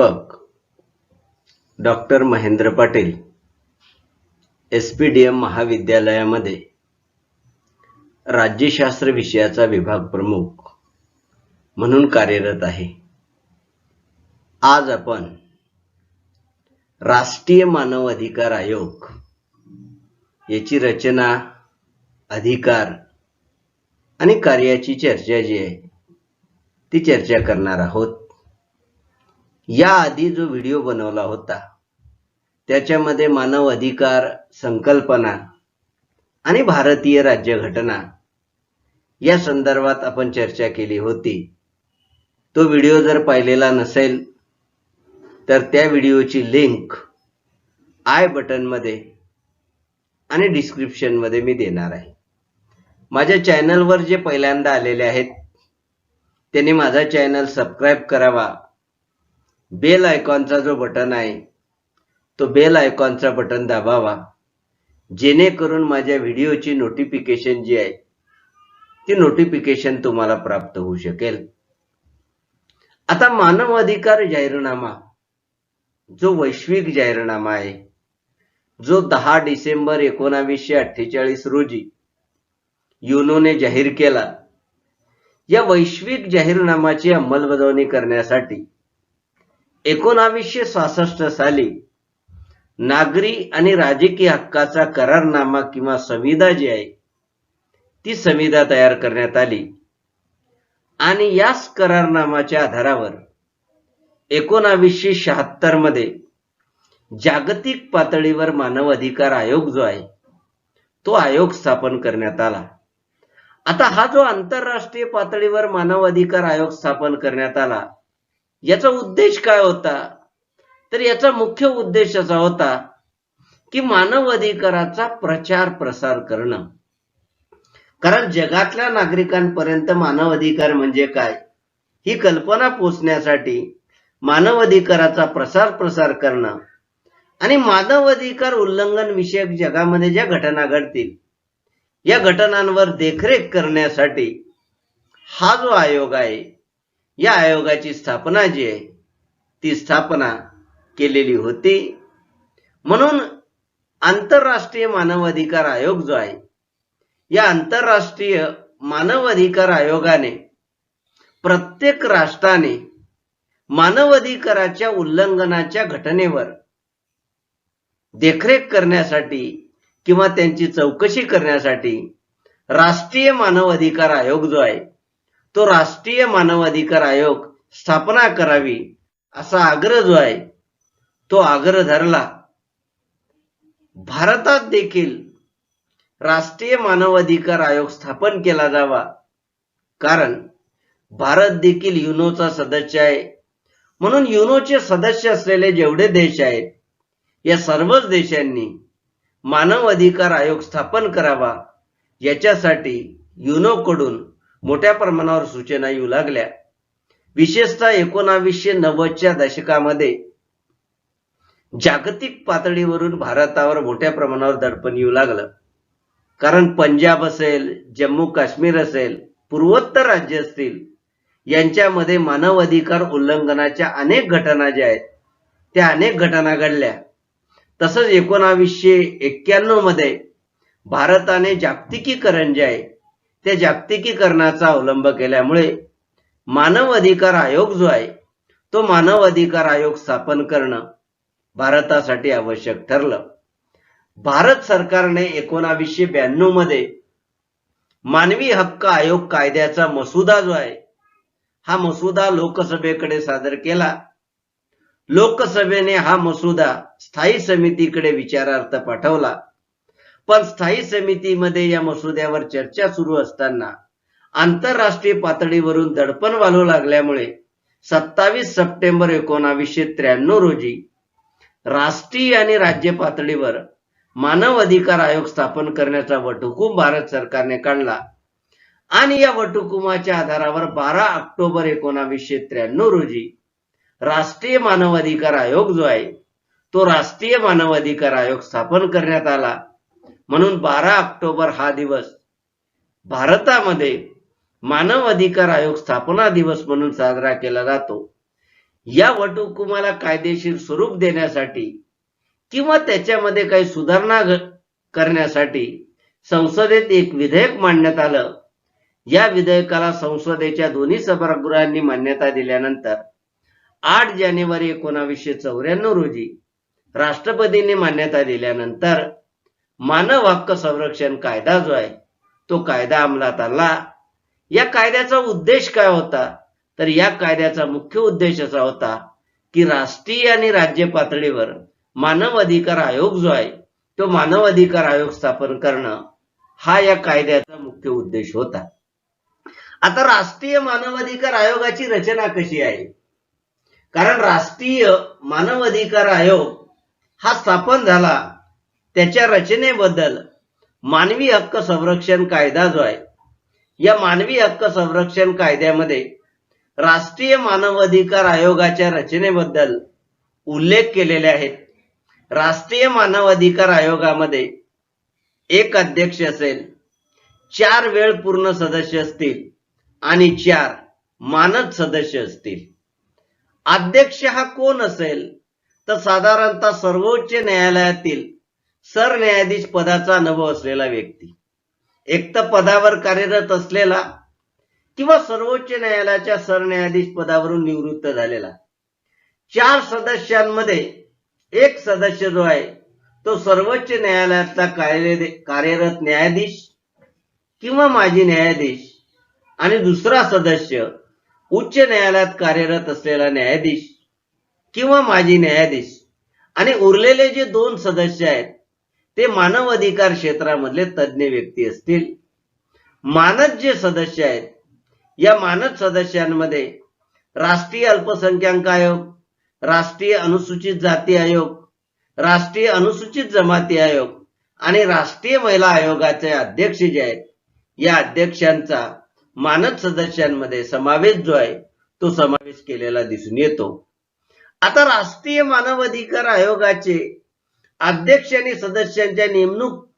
प्राध्यापक doctor Mahendra Patil S P D M महाविद्यालयामध्ये राज्यशास्त्र विषयाचा विभाग प्रमुख म्हणून कार्यरत आहे. आज आपण राष्ट्रीय मानव अधिकार आयोग याची रचना अधिकार आणि कार्याची चर्चा जी आहे ती चर्चा करणार आहोत. याआधी जो व्हिडिओ बनवला होता त्याच्यामध्ये मानव अधिकार संकल्पना आणि भारतीय राज्यघटना या संदर्भात आपण चर्चा केली होती. तो व्हिडिओ जर पाहिलेला नसेल तर त्या व्हिडिओची लिंक आय बटनमध्ये आणि डिस्क्रिप्शनमध्ये मी देणार आहे. माझ्या चॅनलवर जे पहिल्यांदा आलेले आहेत त्यांनी माझा चॅनल सबस्क्राईब करावा बेल आयकॉनचा जो बटन आहे तो बेल आयकॉनचा बटन दाबावा. जेणेकरून माझ्या व्हिडिओची नोटिफिकेशन जी आहे ती नोटिफिकेशन तुम्हाला प्राप्त होऊ शकेल. आता मानव अधिकार जाहीरनामा जो वैश्विक जाहीरनामा आहे जो दहा डिसेंबर एकोणावीसशे अठ्ठेचाळीस रोजी युनोने जाहीर केला या वैश्विक जाहीरनामाची अंमलबजावणी करण्यासाठी एकोणावीसशे सहासष्ट साली नागरी आणि राजकीय हक्काचा करारनामा किंवा संविधा जी आहे ती संविधा तयार करण्यात आली. आणि याच करारनामाच्या आधारावर एकोणावीसशे शहात्तरमध्ये जागतिक पातळीवर मानव अधिकार आयोग जो आहे तो आयोग स्थापन करण्यात आला. आता हा जो आंतरराष्ट्रीय पातळीवर मानव अधिकार आयोग स्थापन करण्यात आला याचा उद्देश काय होता? तर याचा मुख्य उद्देश असा होता की मानव अधिकाराचा प्रचार प्रसार करणं. कारण जगातल्या नागरिकांपर्यंत मानव अधिकार म्हणजे काय? ही कल्पना पोचण्यासाठी मानव अधिकाराचा प्रसार प्रसार करणं आणि मानव अधिकार उल्लंघन विषयक जगामध्ये ज्या घटना घडतील या घटनांवर देखरेख करण्यासाठी हा जो आयोग आहे या आयोगाची स्थापना जी आहे ती स्थापना केलेली होती. म्हणून आंतरराष्ट्रीय मानव अधिकार आयोग जो आहे या आंतरराष्ट्रीय मानव अधिकार आयोगाने प्रत्येक राष्ट्राने मानवाधिकाराच्या उल्लंघनाच्या घटनेवर देखरेख करण्यासाठी किंवा त्यांची चौकशी करण्यासाठी राष्ट्रीय मानव अधिकार आयोग जो आहे तो राष्ट्रीय मानवाधिकार आयोग स्थापना करावी असा आग्रह जो आहे तो आग्रह धरला. भारतात देखील राष्ट्रीय मानवाधिकार आयोग स्थापन केला जावा. कारण भारत देखील युनोचा सदस्य आहे. म्हणून युनोचे सदस्य असलेले जेवढे देश आहेत या सर्वच देशांनी मानव अधिकार आयोग स्थापन करावा. याच्यासाठी युनोकडून मोठ्या प्रमाणावर सूचना येऊ लागल्या. विशेषतः एकोणावीसशे नव्वदच्या दशकामध्ये जागतिक पातळीवरून भारतावर मोठ्या प्रमाणावर दडपण येऊ लागलं. कारण पंजाब असेल जम्मू काश्मीर असेल पूर्वोत्तर राज्य असतील यांच्यामध्ये मानव अधिकार उल्लंघनाच्या अनेक घटना ज्या आहेत त्या अनेक घटना घडल्या. तसंच एकोणावीसशे एक्क्याण्णवमध्ये भारताने जागतिकीकरण जे आहे त्या जागतिकीकरणाचा अवलंब केल्यामुळे मानव अधिकार आयोग जो आहे तो मानव अधिकार आयोग स्थापन करणं भारतासाठी आवश्यक ठरलं. भारत सरकारने एकोणावीसशे ब्याण्णवमध्ये मानवी हक्क आयोग कायद्याचा मसुदा जो आहे हा मसुदा लोकसभेकडे सादर केला. लोकसभेने हा मसुदा स्थायी समितीकडे विचारार्थ पाठवला. पण स्थायी समितीमध्ये या मसुद्यावर चर्चा सुरू असताना आंतरराष्ट्रीय पातळीवरून दडपण वाढू लागल्यामुळे सत्तावीस सप्टेंबर एकोणावीसशे त्र्याण्णव रोजी राष्ट्रीय आणि राज्य पातळीवर मानव अधिकार आयोग स्थापन करण्याचा वटहुकूम भारत सरकारने काढला आणि या वटहुकुमाच्या आधारावर बारा ऑक्टोबर एकोणावीसशे त्र्याण्णव रोजी राष्ट्रीय मानव अधिकार आयोग जो आहे तो राष्ट्रीय मानव अधिकार आयोग स्थापन करण्यात आला. म्हणून बारा ऑक्टोबर हा दिवस भारतामध्ये मानव अधिकार आयोग स्थापना दिवस म्हणून साजरा केला जातो. या वटहुकुमाला कायदेशीर स्वरूप देण्यासाठी किंवा त्याच्यामध्ये काही सुधारणा करण्यासाठी संसदेत एक विधेयक मांडण्यात आलं. या विधेयकाला संसदेच्या दोन्ही सभागृहांनी मान्यता दिल्यानंतर आठ जानेवारी एकोणावीसशे चौऱ्याण्णव रोजी राष्ट्रपतींनी मान्यता दिल्यानंतर मानव हक्क संरक्षण कायदा जो आहे तो कायदा अंमलात आला या कायद्याचा उद्देश काय होता? तर या कायद्याचा मुख्य उद्देश असा होता की राष्ट्रीय आणि राज्य पातळीवर मानव अधिकार आयोग जो आहे तो मानव अधिकार आयोग स्थापन करणं हा या कायद्याचा मुख्य उद्देश होता. आता राष्ट्रीय मानव अधिकार आयोगाची रचना कशी आहे? कारण राष्ट्रीय मानव अधिकार आयोग हा स्थापन झाला त्याच्या रचनेबद्दल मानवी हक्क संरक्षण कायदा जो आहे या मानवी हक्क संरक्षण कायद्यामध्ये राष्ट्रीय मानवाधिकार आयोगाच्या रचनेबद्दल उल्लेख केलेले आहेत. राष्ट्रीय मानवाधिकार आयोगामध्ये एक अध्यक्ष असेल चार वेळ पूर्ण सदस्य असतील आणि चार मानद सदस्य असतील. अध्यक्ष हा कोण असेल? तर साधारणतः सर्वोच्च न्यायालयातील सरन्यायाधीश पदाचा अनुभव असलेला व्यक्ती. एक तर पदावर कार्यरत असलेला किंवा सर्वोच्च न्यायालयाच्या सरन्यायाधीश पदावरून निवृत्त झालेला. चार सदस्यांमध्ये एक सदस्य जो आहे तो सर्वोच्च न्यायालयातला कार्यरत न्यायाधीश किंवा माजी न्यायाधीश आणि दुसरा सदस्य उच्च न्यायालयात कार्यरत असलेला न्यायाधीश किंवा माजी न्यायाधीश. आणि उरलेले जे दोन सदस्य आहेत ते मानव अधिकार क्षेत्रामधले तज्ज्ञ व्यक्ती असतील. मानद जे सदस्य आहेत या मानद सदस्यांमध्ये राष्ट्रीय अल्पसंख्याक आयोग राष्ट्रीय अनुसूचित जाती आयोग राष्ट्रीय अनुसूचित जमाती आयोग आणि राष्ट्रीय महिला आयोगाचे अध्यक्ष जे आहेत या अध्यक्षांचा मानद सदस्यांमध्ये समावेश जो आहे तो समावेश केलेला दिसून येतो. आता राष्ट्रीय मानव अधिकार आयोगाचे अध्यक्ष आणि सदस्यांच्या नेमणूक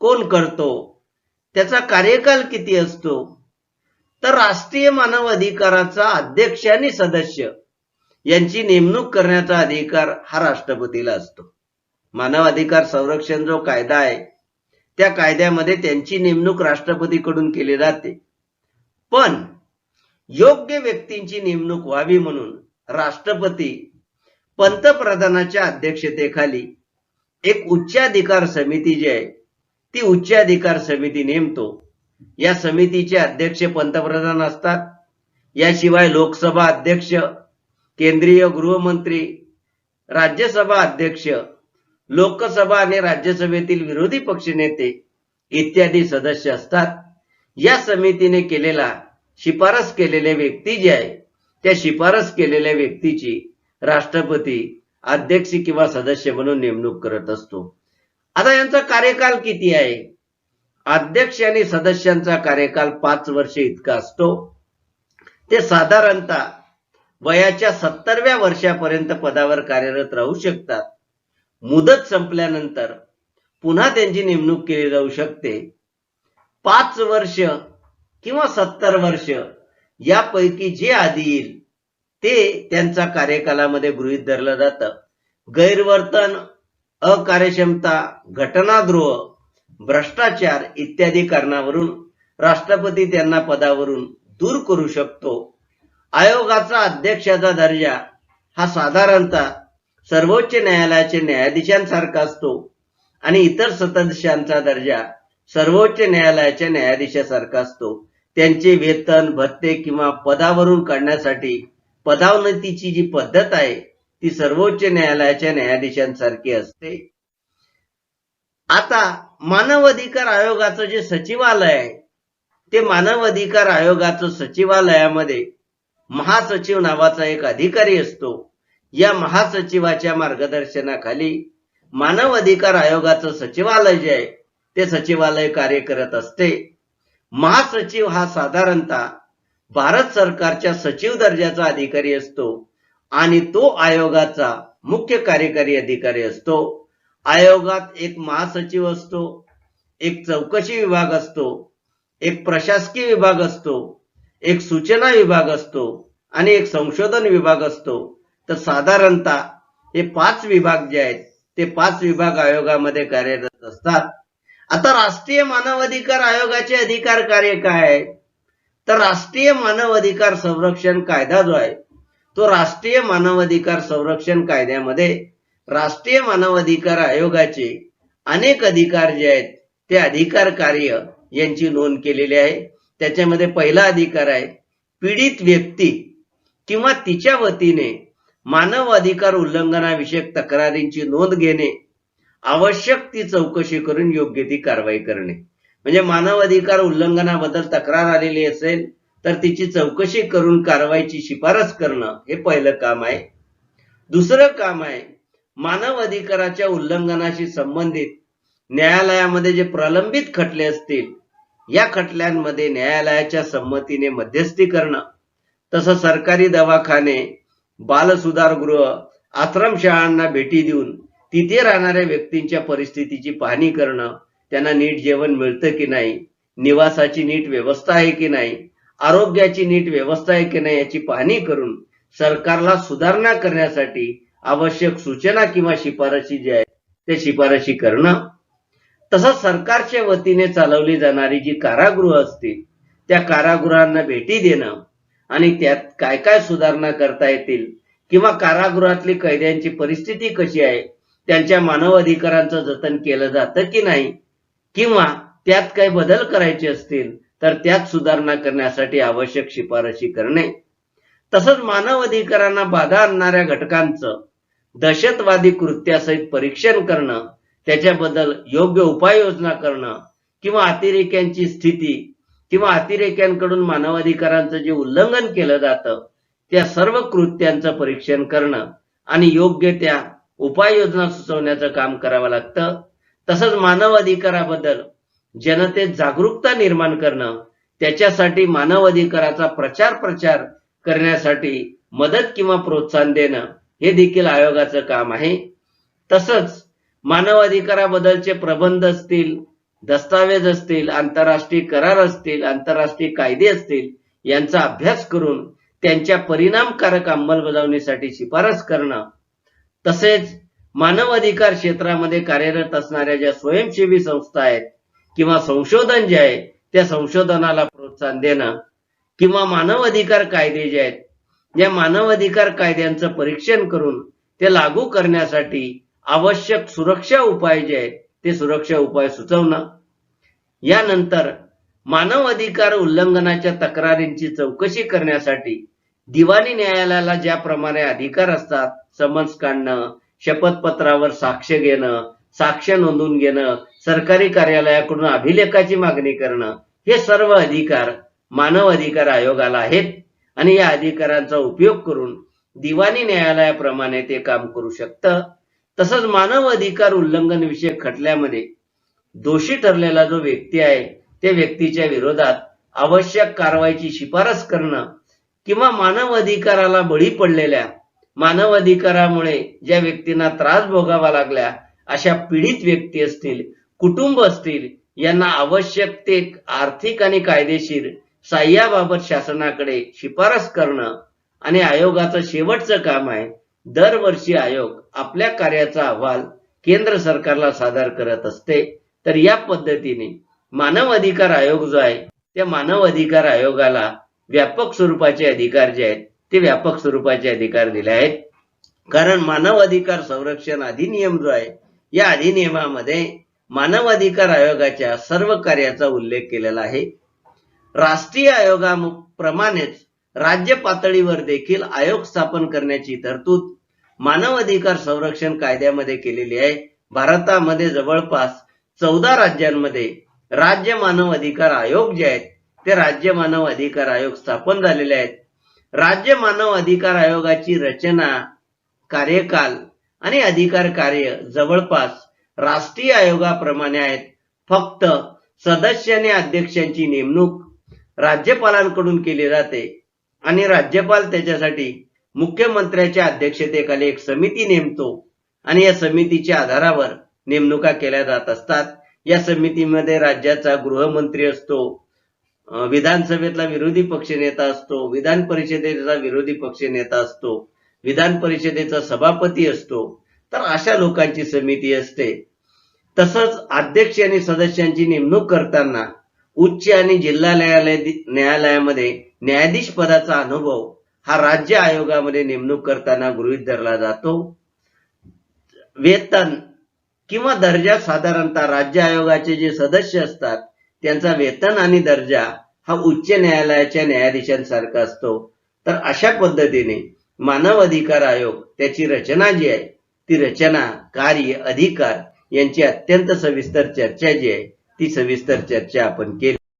कोण करतो? त्याचा कार्यकाल किती असतो? तर राष्ट्रीय मानव अधिकाराचा अध्यक्ष आणि सदस्य यांची नेमणूक करण्याचा अधिकार हा राष्ट्रपतीला असतो. मानव अधिकार संरक्षण जो कायदा आहे त्या कायद्यामध्ये त्यांची नेमणूक राष्ट्रपतीकडून केली जाते. पण योग्य व्यक्तींची नेमणूक व्हावी म्हणून राष्ट्रपती पंतप्रधानाच्या अध्यक्षतेखाली एक उच्चाधिकार समिती जी आहे ती उच्चाधिकार समिती नेमतो. या समितीचे अध्यक्ष पंतप्रधान असतात. याशिवाय लोकसभा अध्यक्ष केंद्रीय गृहमंत्री राज्यसभा अध्यक्ष लोकसभा आणि राज्यसभेतील विरोधी पक्षनेते इत्यादी सदस्य असतात. या समितीने केलेला शिफारस केलेल्या व्यक्ती जी आहे त्या शिफारस केलेल्या व्यक्तीची राष्ट्रपती अध्यक्ष किंवा सदस्य म्हणून नेमणूक करत असतो. आता यांचा कार्यकाल किती आहे? अध्यक्ष आणि सदस्यांचा कार्यकाल पाच वर्ष इतका असतो. ते साधारणतः वयाच्या सत्तरव्या वर्षापर्यंत पदावर कार्यरत राहू शकतात. मुदत संपल्यानंतर पुन्हा त्यांची नेमणूक केली जाऊ शकते. पाच वर्ष किंवा सत्तर वर्ष यापैकी जे आधी येईल ते त्यांच्या कार्यकालामध्ये गृहीत धरलं जातं. गैरवर्तन अकार्यक्षमता घटनाद्रोह भ्रष्टाचार इत्यादी कारणावरून राष्ट्रपती त्यांना पदावरून दूर करू शकतो. आयोगाचा अध्यक्षाचा दर्जा हा साधारणतः सर्वोच्च न्यायालयाचे न्यायाधीशांसारखा असतो आणि इतर सदस्यांचा दर्जा सर्वोच्च न्यायालयाच्या न्यायाधीशासारखा असतो. त्यांचे वेतन भत्ते किंवा पदावरून काढण्यासाठी पदावनतीची जी पद्धत आहे ती सर्वोच्च न्यायालयाच्या न्यायाधीशांसारखी असते. आता मानव अधिकार आयोगाचं जे सचिवालय आहे ते मानव अधिकार आयोगाचं सचिवालयामध्ये महासचिव नावाचा एक अधिकारी असतो. या महासचिवाच्या मार्गदर्शनाखाली मानव अधिकार आयोगाचं सचिवालय जे आहे ते सचिवालय कार्य करत असते. महासचिव हा साधारणतः भारत सरकारच्या सचिव दर्जाचा अधिकारी असतो आणि तो आयोगाचा मुख्य कार्यकारी अधिकारी असतो. आयोगात एक महासचिव असतो एक चौकशी विभाग असतो एक प्रशासकीय विभाग असतो एक सूचना विभाग असतो आणि एक संशोधन विभाग असतो. तर साधारणतः हे पाच विभाग जे आहेत ते पाच विभाग आयोगामध्ये कार्यरत असतात. आता राष्ट्रीय मानवाधिकार आयोगाचे अधिकार कार्य काय आहे? तर राष्ट्रीय मानव अधिकार संरक्षण कायदा जो आहे तो राष्ट्रीय मानव अधिकार संरक्षण कायद्यामध्ये राष्ट्रीय मानव अधिकार आयोगाचे अनेक अधिकार जे आहेत ते अधिकार कार्य यांची नोंद केलेली आहे. त्याच्यामध्ये पहिला अधिकार आहे पीडित व्यक्ती किंवा तिच्या वतीने मानव अधिकार उल्लंघनाविषयक तक्रारींची नोंद घेणे आवश्यक ती चौकशी करून योग्य ती कारवाई करणे. म्हणजे मानव अधिकार उल्लंघनाबद्दल तक्रार आलेली असेल तर तिची चौकशी करून कारवाईची शिफारस करणं हे पहिलं काम आहे. दुसरं काम आहे मानव अधिकाराच्या उल्लंघनाशी संबंधित न्यायालयामध्ये जे प्रलंबित खटले असतील या खटल्यांमध्ये न्यायालयाच्या संमतीने मध्यस्थी करणं तसं सरकारी दवाखाने बालसुधारगृह आश्रमशाळांना भेटी देऊन तिथे राहणाऱ्या व्यक्तींच्या परिस्थितीची पाहणी करणं त्यांना नीट जेवण मिळतं की नाही? निवासाची नीट व्यवस्था आहे की नाही? आरोग्याची नीट व्यवस्था आहे की नाही याची पाहणी करून सरकारला सुधारणा करण्यासाठी आवश्यक सूचना किंवा शिफारशी जे आहेत ते शिफारशी करणं. तसंच सरकारच्या वतीने चालवली जाणारी जी कारागृह असतील त्या कारागृहांना भेटी देणं आणि त्यात काय काय सुधारणा करता येतील किंवा कारागृहातली कैद्यांची परिस्थिती कशी आहे त्यांच्या मानव अधिकारांचं जतन केलं जातं की नाही किंवा त्यात काही बदल करायचे असतील तर त्यात सुधारणा करण्यासाठी आवश्यक शिफारशी करणे. तसंच मानव अधिकारांना बाधा आणणाऱ्या घटकांचं दहशतवादी कृत्यासहित परीक्षण करणं त्याच्याबद्दल योग्य उपाययोजना करणं किंवा अतिरेक्यांची स्थिती किंवा अतिरेक्यांकडून मानवाधिकारांचं जे उल्लंघन केलं जातं त्या सर्व कृत्यांचं परीक्षण करणं आणि योग्य त्या उपाययोजना सुचवण्याचं काम करावं लागतं. तसंच मानव अधिकाराबद्दल जनतेत जागरूकता निर्माण करणं त्याच्यासाठी मानव अधिकाराचा प्रचार प्रचार करण्यासाठी मदत किंवा प्रोत्साहन देणं हे देखील आयोगाचं काम आहे. तसंच मानव अधिकाराबद्दलचे प्रबंध असतील दस्तावेज असतील आंतरराष्ट्रीय करार असतील आंतरराष्ट्रीय कायदे असतील यांचा अभ्यास करून त्यांच्या परिणामकारक अंमलबजावणीसाठी शिफारस करणं तसेच मानव अधिकार क्षेत्रामध्ये कार्यरत असणाऱ्या ज्या स्वयंसेवी संस्था आहेत किंवा संशोधन जे आहे त्या संशोधनाला प्रोत्साहन देणं किंवा मानव अधिकार कायदे जे आहेत या मानव अधिकार कायद्यांचं परीक्षण करून ते लागू करण्यासाठी आवश्यक सुरक्षा उपाय जे आहेत ते सुरक्षा उपाय सुचवणं. यानंतर मानव अधिकार उल्लंघनाच्या तक्रारींची चौकशी करण्यासाठी दिवाणी न्यायालयाला ज्याप्रमाणे अधिकार असतात समन्स काढणं शपथपत्रावर साक्ष घेणं साक्ष नोंदवून घेणं सरकारी कार्यालयाकडून अभिलेखाची मागणी करणं हे सर्व अधिकार मानव अधिकार आयोगाला आहेत. आणि या अधिकारांचा उपयोग करून दिवाणी न्यायालयाप्रमाणे ते काम करू शकतं. तसंच मानव अधिकार उल्लंघन विषयक खटल्यामध्ये दोषी ठरलेला जो व्यक्ती आहे त्या व्यक्तीच्या विरोधात आवश्यक कारवाईची शिफारस करणं किंवा मानव अधिकाराला बळी पडलेल्या मानव अधिकारामुळे ज्या व्यक्तींना त्रास भोगावा लागल्या अशा पीडित व्यक्ती असतील कुटुंब असतील यांना आवश्यक ते आर्थिक आणि कायदेशीर साह्याबाबत शासनाकडे शिफारस करणं आणि आयोगाचं शेवटचं काम आहे दरवर्षी आयोग आपल्या कार्याचा अहवाल केंद्र सरकारला सादर करत असते. तर या पद्धतीने मानव अधिकार आयोग जो आहे त्या मानव अधिकार आयोगाला व्यापक स्वरूपाचे अधिकार जे आहेत ते व्यापक स्वरूपाचे अधिकार दिले आहेत. कारण मानव अधिकार संरक्षण अधिनियम जो आहे या अधिनियमामध्ये मानव अधिकार आयोगाच्या सर्व कार्याचा उल्लेख केलेला आहे. राष्ट्रीय आयोगाप्रमाणेच राज्य पातळीवर देखील आयोग स्थापन करण्याची तरतूद मानव अधिकार संरक्षण कायद्यामध्ये केलेली आहे. भारतामध्ये जवळपास चौदा राज्यांमध्ये राज्य मानव अधिकार आयोग जे आहेत ते राज्य मानव अधिकार आयोग स्थापन झालेले आहेत. राज्य मानव अधिकार आयोगाची रचना कार्यकाल आणि अधिकार कार्य जवळपास राष्ट्रीय आयोगाप्रमाणे आहेत. फक्त सदस्य आणि अध्यक्षांची नेमणूक राज्यपालांकडून केली जाते आणि राज्यपाल त्याच्यासाठी मुख्यमंत्र्याच्या अध्यक्षतेखाली एक समिती नेमतो आणि या समितीच्या आधारावर नेमणुका केल्या जात असतात. या समितीमध्ये राज्याचा गृहमंत्री असतो विधानसभेतला विरोधी पक्षनेता असतो विधान परिषदेचा विरोधी पक्षनेता असतो विधान परिषदेचा सभापती असतो तर अशा लोकांची समिती असते. तसंच अध्यक्ष आणि सदस्यांची नेमणूक करताना उच्च आणि जिल्हा न्यायालय न्यायालयामध्ये न्यायाधीश पदाचा अनुभव हा राज्य आयोगामध्ये नेमणूक करताना गृहीत धरला जातो. वेतन किंवा दर्जा साधारणतः राज्य आयोगाचे जे सदस्य असतात त्यांचा वेतन आणि दर्जा हा उच्च न्यायालयाच्या न्यायाधीशांसारखा असतो. तर अशा पद्धतीने मानव अधिकार आयोग त्याची रचना जी आहे ती रचना कार्य अधिकार यांची अत्यंत सविस्तर चर्चा जी आहे ती सविस्तर चर्चा आपण केली.